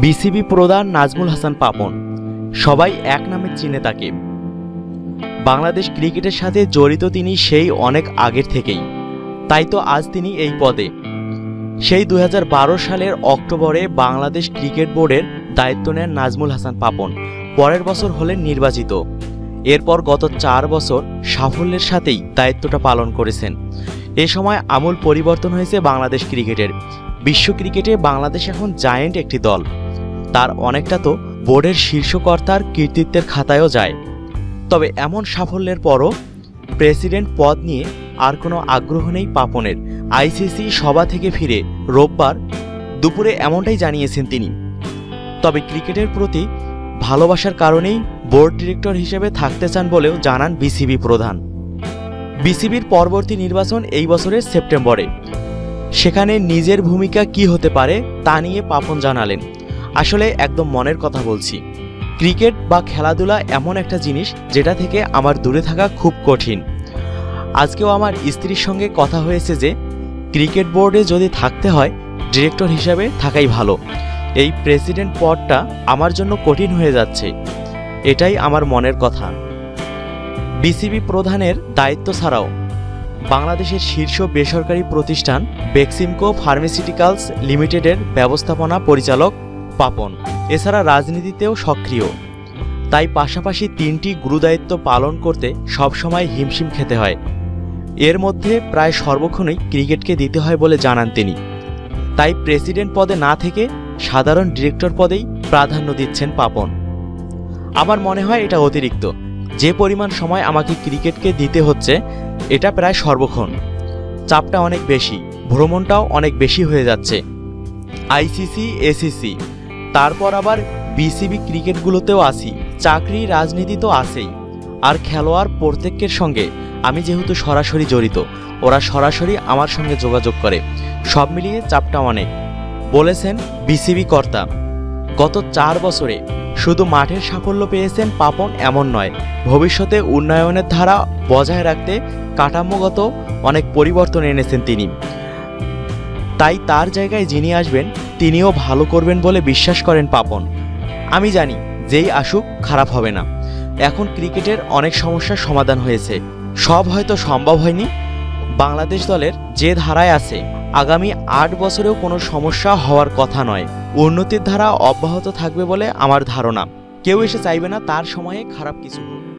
BCB প্রধান নাজমুল হাসান পাপন। সবাই এক নামে চিনে তাকে। বাংলাদেশ ক্রিকেটের সাথে জড়িত তিনি সেই অনেক আগের থেকেই। তাই তো আজ তিনি এই পদে। সেই দু হাজার বারো সালের অক্টোবরে বাংলাদেশ ক্রিকেট বোর্ডের দায়িত্ব নেন নাজমুল হাসান পাপন। পরের বছর হলেন নির্বাচিত। এরপর গত চার বছর সাফল্যের সাথেই দায়িত্বটা পালন করেছেন। এ সময় আমূল পরিবর্তন হয়েছে বাংলাদেশ ক্রিকেটের। বিশ্ব ক্রিকেটে বাংলাদেশ এখন জায়েন্ট একটি দল। তার অনেকটা তো বোর্ডের শীর্ষকর্তার কৃতিত্বের খাতায়ও যায়। তবে এমন সাফল্যের পরও প্রেসিডেন্ট পদ নিয়ে আর কোনো আগ্রহ নেই পাপনের। আইসিসি সভা থেকে ফিরে রোববার দুপুরে এমনটাই জানিয়েছেন তিনি। তবে ক্রিকেটের প্রতি ভালোবাসার কারণেই বোর্ড ডিরেক্টর হিসেবে থাকতে চান বলেও জানান বিসিবি প্রধান। বিসিবির পরবর্তী নির্বাচন এই বছরের সেপ্টেম্বরে। সেখানে নিজের ভূমিকা কি হতে পারে তা নিয়ে পাপন জানালেন। আসলে একদম মনের কথা বলছি। ক্রিকেট বা খেলাধুলা এমন একটা জিনিস যেটা থেকে আমার দূরে থাকা খুব কঠিন। আজকেও আমার স্ত্রীর সঙ্গে কথা হয়েছে যে, ক্রিকেট বোর্ডে যদি থাকতে হয়, ডিরেক্টর হিসাবে থাকাই ভালো। এই প্রেসিডেন্ট পদটা আমার জন্য কঠিন হয়ে যাচ্ছে। এটাই আমার মনের কথা। বিসিবি প্রধানের দায়িত্ব ছাড়াও বাংলাদেশের শীর্ষ বেসরকারি প্রতিষ্ঠান বেক্সিমকো ফার্মাসিউটিক্যালস লিমিটেডের ব্যবস্থাপনা পরিচালক পাপন, এছাড়া রাজনীতিতেও সক্রিয়। তাই পাশাপাশি তিনটি গুরুদায়িত্ব পালন করতে সবসময় হিমশিম খেতে হয়। এর মধ্যে প্রায় সর্বক্ষণই ক্রিকেটকে দিতে হয় বলে জানান তিনি। তাই প্রেসিডেন্ট পদে না থেকে সাধারণ ডিরেক্টর পদেই প্রাধান্য দিচ্ছেন পাপন। আমার মনে হয় এটা অতিরিক্ত। যে পরিমাণ সময় আমাকে ক্রিকেটকে দিতে হচ্ছে, এটা প্রায় সর্বক্ষণ। চাপটা অনেক বেশি, ভ্রমণটাও অনেক বেশি হয়ে যাচ্ছে। আইসিসি, এসিসি তারপর আবার বিসিবি ক্রিকেটগুলোতেও আসি। চাকরি, রাজনীতি তো আছেই। আর খেলোয়াড় প্রত্যেকের সঙ্গে। আমি যেহেতু সরাসরি জড়িত, ওরা সরাসরি আমার সঙ্গে যোগাযোগ করে। সব মিলিয়ে চাপটা অনেক। বলেছেন বিসিবি কর্তা, গত চার বছরে শুধু মাঠের সাফল্য পেয়েছেন পাপন এমন নয়। ভবিষ্যতে উন্নয়নের ধারা বজায় রাখতে কাঠামোগত অনেক পরিবর্তন এনেছেন তিনি। তাই তার জায়গায় যিনি আসবেন তিনিও ভালো করবেন বলে বিশ্বাস করেন পাপন। আমি জানি, যেই আসুক, খারাপ হবে না। এখন ক্রিকেটের অনেক সমস্যার সমাধান হয়েছে। সব হয়তো সম্ভব হয়নি। বাংলাদেশ দলের যে ধারায় আছে, আগামী আট বছরেও কোনো সমস্যা হওয়ার কথা নয়। উন্নতির ধারা অব্যাহত থাকবে বলে আমার ধারণা। কেউ এসে চাইবে না তার সময়ে খারাপ কিছু।